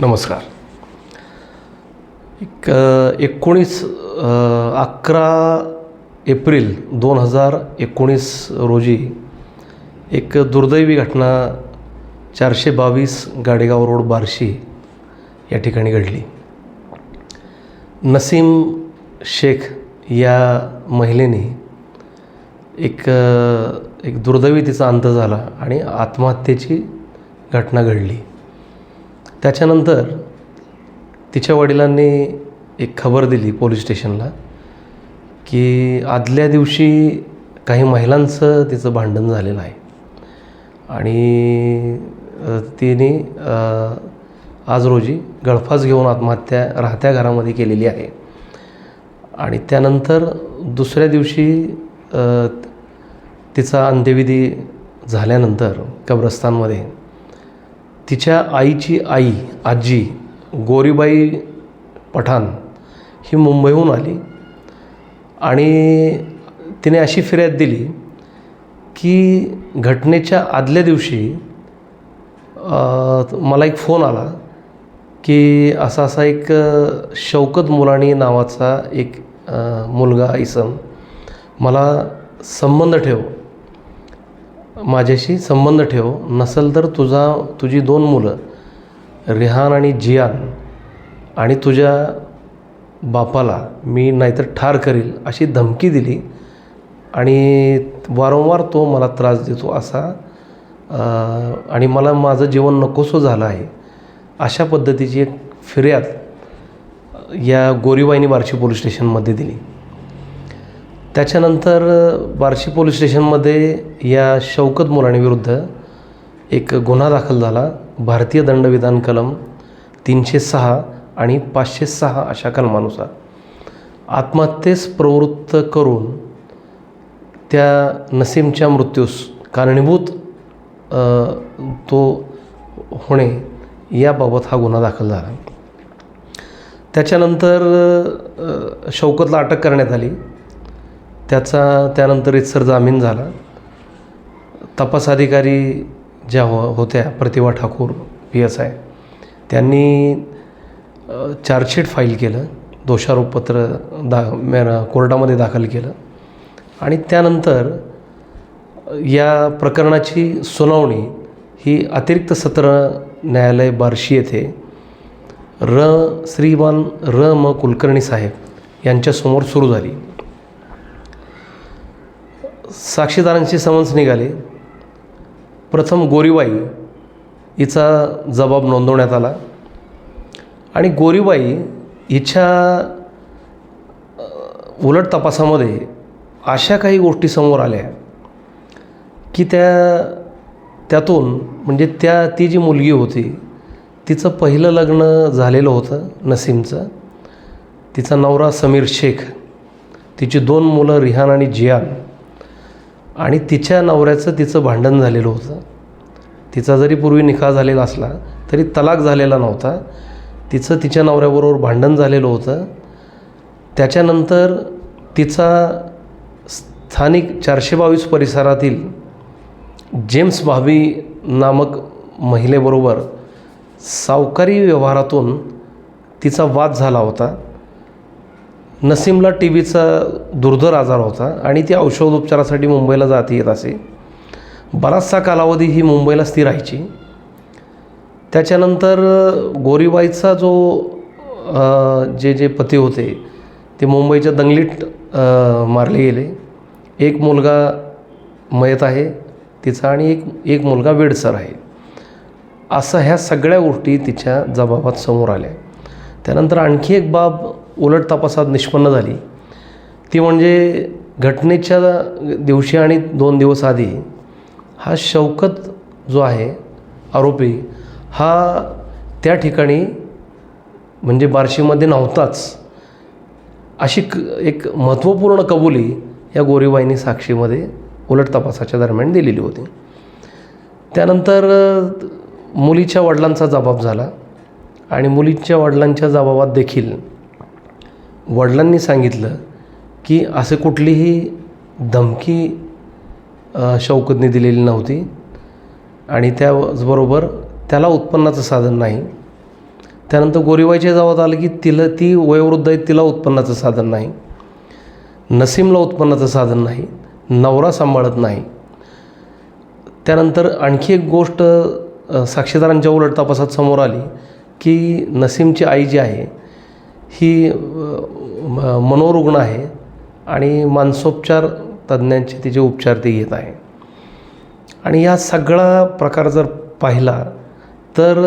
नमस्कार. एक एकोणीस अकरा एप्रिल दोन हजार एकोणीस रोजी एक दुर्दैवी घटना चारशे बावीस गाडेगाव रोड बार्शी या ठिकाणी घडली. नसीम शेख या महिलेने एक एक दुर्दैवी तिचा अंत झाला आणि आत्महत्येची घटना घडली. त्याच्यानंतर तिच्या वडिलांनी एक खबर दिली पोलीस स्टेशनला की आदल्या दिवशी काही महिलांचं तिचं भांडण झालेलं आहे. आणि तिने आज रोजी गळफास घेऊन आत्महत्या राहत्या घरामध्ये केलेली आहे. आणि त्यानंतर दुसऱ्या दिवशी तिचा अंत्यविधी झाल्यानंतर कब्रस्तानमध्ये तिच्या आईची आई आजी गोरीबाई पठाण ही मुंबईहून आली. आणि तिने अशी फिर्याद दिली की घटनेच्या आदल्या दिवशी मला एक फोन आला की असा असा एक शौकत मुलाणी नावाचा एक मुलगा इसम मला संबंध ठेव. माझ्याशी संबंध ठेव. नसेल तर तुझा तुझी दोन मुलं रिहान आणि जियान आणि तुझ्या बापाला मी नाहीतर ठार करील अशी धमकी दिली आणि वारंवार तो मला त्रास देतो असा आणि मला माझं जीवन नकोसं झालं आहे. अशा पद्धतीची एक फिर्याद या गोरीबाईनी बार्शी पोलीस स्टेशनमध्ये दिली. त्याच्यानंतर बार्शी पोलीस स्टेशनमध्ये या शौकत मुलांविरुद्ध एक गुन्हा दाखल झाला. भारतीय दंडविधान कलम तीनशे सहा आणि पाचशे सहा अशा कलमानुसार. आत्महत्येस प्रवृत्त करून त्या नसीमच्या मृत्यूस कारणीभूत तो होणे याबाबत हा गुन्हा दाखल झाला. त्याच्यानंतर शौकतला अटक करण्यात आली. त्याचा त्यानंतर इत्सर जामीन झाला. तपास अधिकारी ज्या हो होत्या Pratibha Thakur P S I त्यांनी चार्जशीट फाईल केलं दोषारोपपत्र दा मेरा कोर्टामध्ये दाखल केलं आणि त्यानंतर या प्रकरणाची सुनावणी ही अतिरिक्त सत्र न्यायालय बार्शी येथे र श्रीमान र म कुलकर्णी साहेब यांच्यासमोर सुरू झाली. साक्षीदारांची समन्स निघाले. प्रथम गोरीबाई हिचा जबाब नोंदवण्यात आला. आणि गोरीबाई हिच्या उलट तपासामध्ये अशा काही गोष्टी समोर आल्या की त्या त्यातून म्हणजे त्या ती जी मुलगी होती तिचं पहिलं लग्न झालेलं होतं नसीमचं. तिचा नवरा समीर शेख तिची दोन मुलं रिहान आणि जियान. आणि तिच्या नवऱ्याचं तिचं भांडण झालेलं होतं. तिचा जरी पूर्वी निकाह झालेला असला तरी तलाक झालेला नव्हता. तिचं तिच्या नवऱ्याबरोबर भांडण झालेलं होतं. त्याच्यानंतर तिचा स्थानिक चारशे बावीस परिसरातील जेम्स भाभी नामक महिलेबरोबर सावकारी व्यवहारातून तिचा वाद झाला होता. नसीमला टी व्हीचा दुर्धर आजार होता आणि ती औषधोपचारासाठी मुंबईला जात येत असे. बराचसा कालावधी ही मुंबईला स्थिर राहायची. त्याच्यानंतर गोरीबाईचा जो जे जे पती होते ते मुंबईच्या दंगलीत मारले गेले. एक मुलगा मयत आहे तिचा आणि एक एक मुलगा वेडसर आहे. असं ह्या सगळ्या गोष्टी तिच्या जबाबात समोर आल्या. त्यानंतर आणखी एक बाब उलट तपासात निष्पन्न झाली. ती म्हणजे घटनेच्या दिवशी आणि दोन दिवस आधी हा शौकत जो आहे आरोपी हा त्या ठिकाणी म्हणजे बार्शीमध्ये नव्हताच. अशी क एक महत्त्वपूर्ण कबुली या गोरीबाईंनी साक्षीमध्ये उलट तपासाच्या दरम्यान दिलेली होती. त्यानंतर मुलीच्या वडिलांचा जबाब झाला आणि मुलीच्या वडिलांच्या जबाबात देखील वडिलांनी सांगितलं की असे कुठलीही धमकी शौकतने दिलेली नव्हती आणि त्याचबरोबर त्याला उत्पन्नाचं साधन नाही. त्यानंतर गोरीबाईच्या जावात आलं की तिला ती वयोवृद्ध आहे तिला उत्पन्नाचं साधन नाही. नसीमला उत्पन्नाचं साधन नाही. नवरा सांभाळत नाही. त्यानंतर आणखी एक गोष्ट साक्षीदारांच्या उलट तपासात समोर आली की नसीमची आई जी आहे ही मनोरुग्ण आहे आणि मानसोपचार तज्ज्ञांचे तिचे उपचार ती घेत आहे. आणि या सगळा प्रकार जर पाहिला तर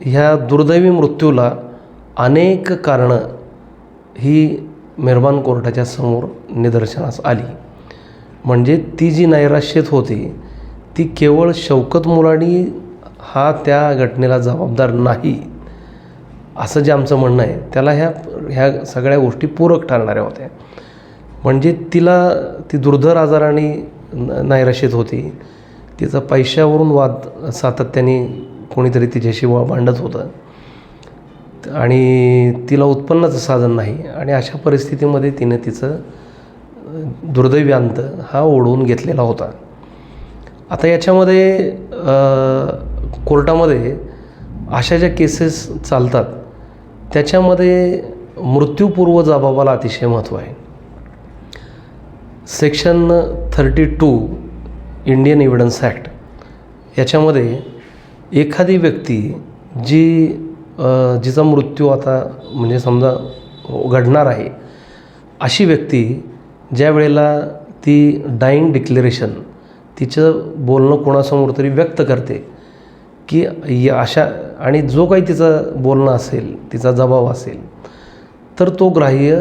ह्या दुर्दैवी मृत्यूला अनेक कारणं ही मेहरबान कोर्टाच्या समोर निदर्शनास आली. म्हणजे ती जी नैराश्यत होती ती केवळ शौकत मुलाणी हा त्या घटनेला जबाबदार नाही. असं जे आमचं म्हणणं आहे त्याला ह्या ह्या सगळ्या गोष्टी पूरक ठरणाऱ्या होत्या. म्हणजे तिला ती दुर्धर आजाराने न- नैराश्यत होती. तिचा पैशावरून वाद सातत्याने कोणीतरी तिच्याशी वा भांडत होतं. आणि तिला उत्पन्नाचं साधन नाही. आणि अशा परिस्थितीमध्ये तिने तिचं अ, दुर्दैवी अंत हा ओढवून घेतलेला होता. आता याच्यामध्ये कोर्टामध्ये अशा ज्या केसेस चालतात त्याच्यामध्ये मृत्यूपूर्व जबाबाला अतिशय महत्त्व आहे. Section thirty two Indian evidence act याच्यामध्ये एखादी व्यक्ती जी जिचा मृत्यू आता म्हणजे समजा घडणार आहे अशी व्यक्ती ज्या वेळेला ती डाईंग डिक्लेरेशन तिचं बोलणं कोणासमोर तरी व्यक्त करते की या अशा आणि जो काही तिचं बोलणं असेल तिचा जबाब असेल तर तो ग्राह्य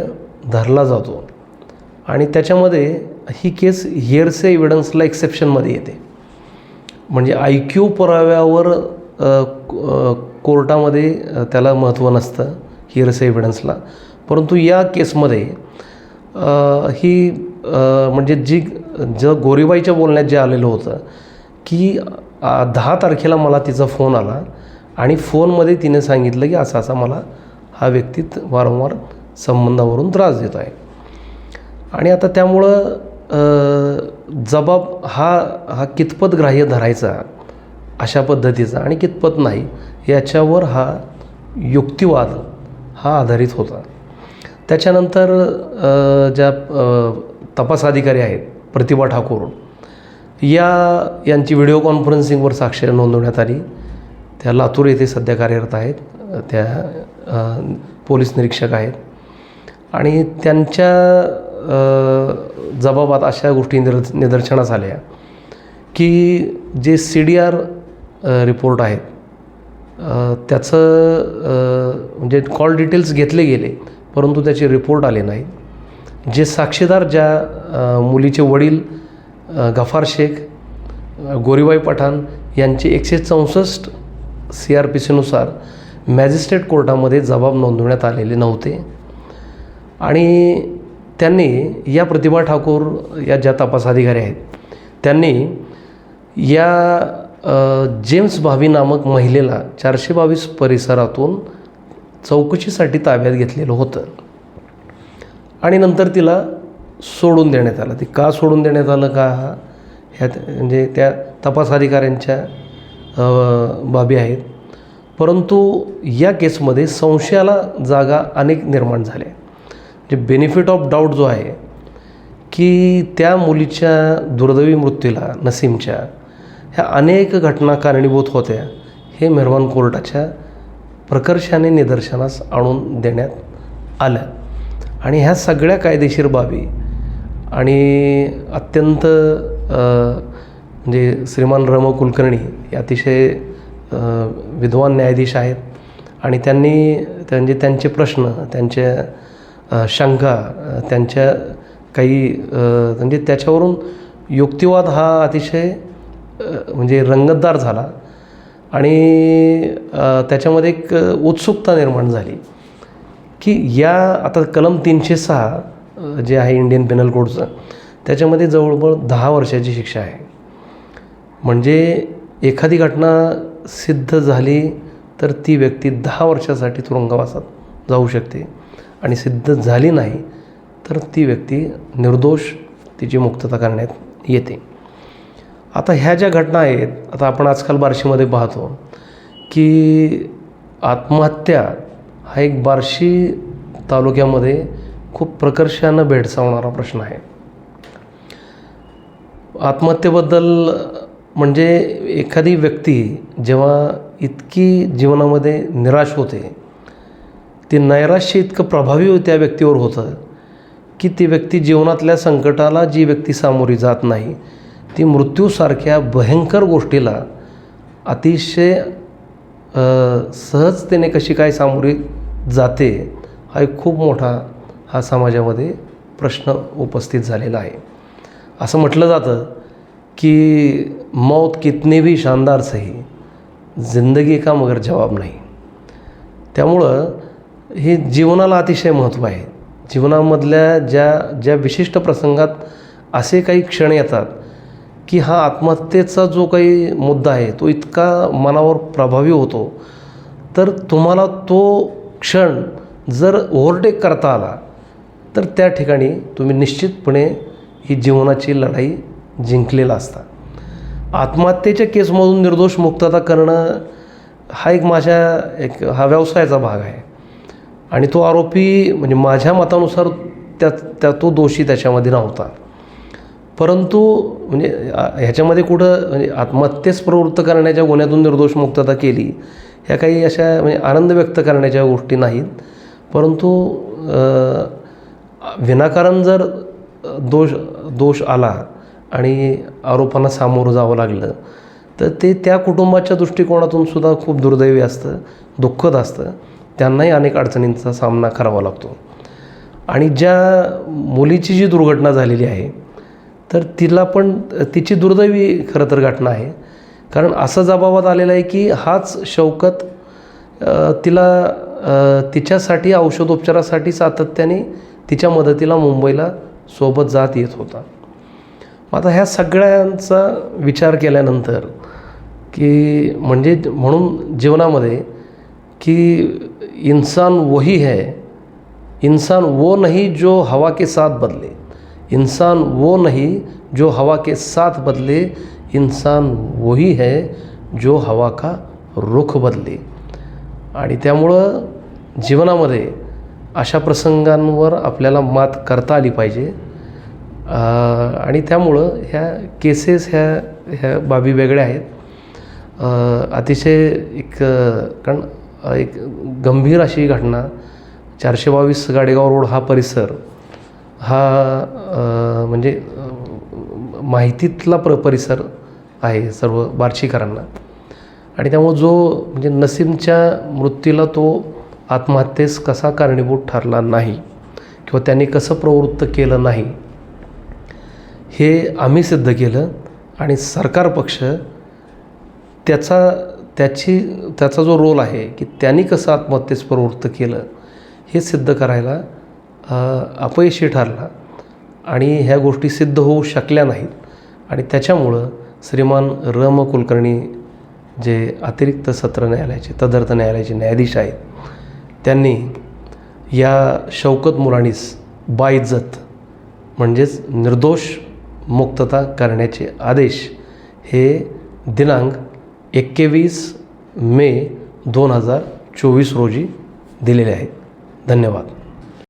धरला जातो. आणि त्याच्यामध्ये ही केस हिअरसे एव्हिडन्सला एक्सेप्शनमध्ये येते. म्हणजे आय क्यू पुराव्यावर कोर्टामध्ये त्याला महत्त्व नसतं हिअरसे एव्हिडन्सला परंतु या केसमध्ये ही म्हणजे जी ज गोरीबाईच्या बोलण्यात जे आलेलं होतं की दहा तारखेला मला तिचा फोन आला. आणि फोनमध्ये तिने सांगितलं की असा असा मला हा व्यक्ती वारंवार संबंधावरून त्रास देतो आहे. आणि आता त्यामुळं जबाब हा हा कितपत ग्राह्य धरायचा अशा पद्धतीचा आणि कितपत नाही याच्यावर हा युक्तिवाद हा आधारित होता. त्याच्यानंतर ज्या तपास अधिकारी आहेत प्रतिभा ठाकूर या यांची व्हिडिओ कॉन्फरन्सिंगवर साक्ष नोंदवण्यात आली. त्या लातूर येथे सध्या कार्यरत आहेत. त्या पोलीस निरीक्षक आहेत. आणि त्यांच्या जबाबात अशा गोष्टी निर निदर्शनास आल्या की जे सी डी आर रिपोर्ट आहेत त्याचं म्हणजे कॉल डिटेल्स घेतले गेले परंतु त्याचे रिपोर्ट आले नाहीत जे साक्षीदार ज्या मुलीचे वडील गफार शेख गोरीबाई पठाण यांचे एकशे चौसष्ट सी आर पी सीनुसार मॅजिस्ट्रेट कोर्टामध्ये जबाब नोंदवण्यात आलेले नव्हते. आणि त्यांनी या प्रतिभा ठाकूर या ज्या तपास अधिकारी आहेत त्यांनी या जेम्स भावी नामक महिलेला चारशे बावीस परिसरातून चौकशीसाठी ताब्यात घेतलेलं होतं. आणि नंतर तिला सोडून देण्यात आलं. ती का सोडून देण्यात आलं का? ह्या म्हणजे त्या तपास अधिकाऱ्यांच्या बाबी आहेत. परंतु या केसमध्ये संशयाला जागा अनेक निर्माण झाल्या जे बेनिफिट ऑफ डाऊट जो आहे की त्या मुलीच्या दुर्दैवी मृत्यूला नसीमच्या ह्या अनेक घटना कारणीभूत होत्या हे मेहरवान कोर्टाच्या प्रकर्षाने निदर्शनास आणून देण्यात आलं. आणि ह्या सगळ्या कायदेशीर बाबी आणि अत्यंत म्हणजे श्रीमान रम कुलकर्णी हे अतिशय विद्वान न्यायाधीश आहेत. आणि त्यांनी त्यांचे त्यांचे प्रश्न त्यांच्या शंका त्यांच्या काही म्हणजे त्याच्यावरून युक्तिवाद हा अतिशय म्हणजे रंगतदार झाला. आणि त्याच्यामध्ये एक उत्सुकता निर्माण झाली की या आता कलम तीनशे सहा जे आहे इंडियन पेनल कोडचं त्याच्यामध्ये जवळजवळ दहा वर्षाची शिक्षा आहे. म्हणजे एखादी घटना सिद्ध झाली तर ती व्यक्ती दहा वर्षासाठी तुरुंगवासात जाऊ शकते. आणि सिद्ध झाली नाही तर ती व्यक्ती निर्दोष तिची मुक्तता करण्यात येते. आता ह्या ज्या घटना आहेत आता आपण आजकाल बार्शीमध्ये पाहतो की आत्महत्या हा एक बार्शी तालुक्यामध्ये खूप प्रकर्षानं भेडसावणारा प्रश्न आहे. आत्महत्येबद्दल म्हणजे एखादी व्यक्ती जेव्हा इतकी जीवनामध्ये निराश होते ते नैराश्य इतकं प्रभावी त्या व्यक्तीवर होतं की ती व्यक्ती जीवनातल्या संकटाला जी व्यक्ती सामोरी जात नाही ती मृत्यूसारख्या भयंकर गोष्टीला अतिशय सहजतेने कशी काय सामोरी जाते हा एक खूप मोठा हा समाजामध्ये प्रश्न उपस्थित झालेला आहे. असं म्हटलं जातं की मौत कितने भी शानदार सही जिंदगी का मगर जवाब नाही। त्यामुळं हे जीवनाला अतिशय महत्त्व आहे. जीवनामधल्या ज्या ज्या विशिष्ट प्रसंगात असे काही क्षण येतात की हा आत्महत्येचा जो काही मुद्दा आहे तो इतका मनावर प्रभावी होतो तर तुम्हाला तो क्षण जर ओव्हरटेक करता आला तर त्या ठिकाणी तुम्ही निश्चितपणे ही जीवनाची लढाई जिंकलेला असता आत्महत्येच्या केसमधून निर्दोष मुक्तता करणं हा एक माझ्या एक हा व्यवसायाचा भाग आहे. आणि तो आरोपी म्हणजे माझ्या मतानुसार त्या त्या तो दोषी त्याच्यामध्ये नव्हता. परंतु म्हणजे ह्याच्यामध्ये कुठं म्हणजे आत्महत्येस प्रवृत्त करण्याच्या गुन्ह्यातून निर्दोष मुक्तता केली ह्या काही अशा म्हणजे आनंद व्यक्त करण्याच्या गोष्टी नाहीत. परंतु विनाकारण जर दोष दोष आला आणि आरोपांना सामोरं जावं लागलं. तर ते त्या कुटुंबाच्या दृष्टिकोनातून सुद्धा खूप दुर्दैवी असतं दुःखद असतं. त्यांनाही अनेक अडचणींचा सामना करावा लागतो. आणि ज्या मुलीची जी दुर्घटना झालेली आहे तर तिला पण तिची दुर्दैवी खरं तर घटना आहे. कारण असं जबाबात आलेलं आहे की हाच शौकत तिला तिच्यासाठी औषधोपचारासाठी सातत्याने तिच्या मदतीला मुंबईला सोबत जात येत होता. आता ह्या सगळ्यांचा विचार केल्यानंतर की म्हणजे म्हणून जीवनामध्ये की इंसान वही है इंसान वो नहीं जो हवा के साथ बदले इंसान वो नहीं जो हवा के साथ बदले इंसान वही है जो हवा का रुख बदले. आणि त्यामुळं जीवनामध्ये अशा प्रसंगांवर आपल्याला मात करता आली पाहिजे. आणि त्यामुळं ह्या केसेस ह्या ह्या बाबी वेगळ्या आहेत. अतिशय एक कारण एक गंभीर अशी घटना चारशे बावीस गाडेगाव रोड हा परिसर हा म्हणजे माहितीतला प्र परिसर आहे सर्व बार्शीकरांना. आणि त्यामुळं जो म्हणजे नसीमच्या मृत्यूला तो आत्महत्येस कसा कारणीभूत ठरला नाही किंवा त्यांनी कसं प्रवृत्त केलं नाही हे आम्ही सिद्ध केलं आणि सरकार पक्ष त्याचा त्याची त्याचा जो रोल आहे की त्यांनी कसं आत्महत्येस प्रवृत्त केलं हे सिद्ध करायला अपयशी ठरला आणि ह्या गोष्टी सिद्ध होऊ शकल्या नाहीत. आणि त्याच्यामुळं श्रीमान रम कुलकर्णी जे अतिरिक्त सत्र न्यायालयाचे तदर्थ न्यायालयाचे न्यायाधीश आहेत त्यांनी या शौकत मुलानीस बाइज्जत म्हणजेच निर्दोष मुक्तता करण्याचे आदेश हे दिनांक एक्केवीस मे दोन हजार चोवीस रोजी दिलेले आहेत. धन्यवाद.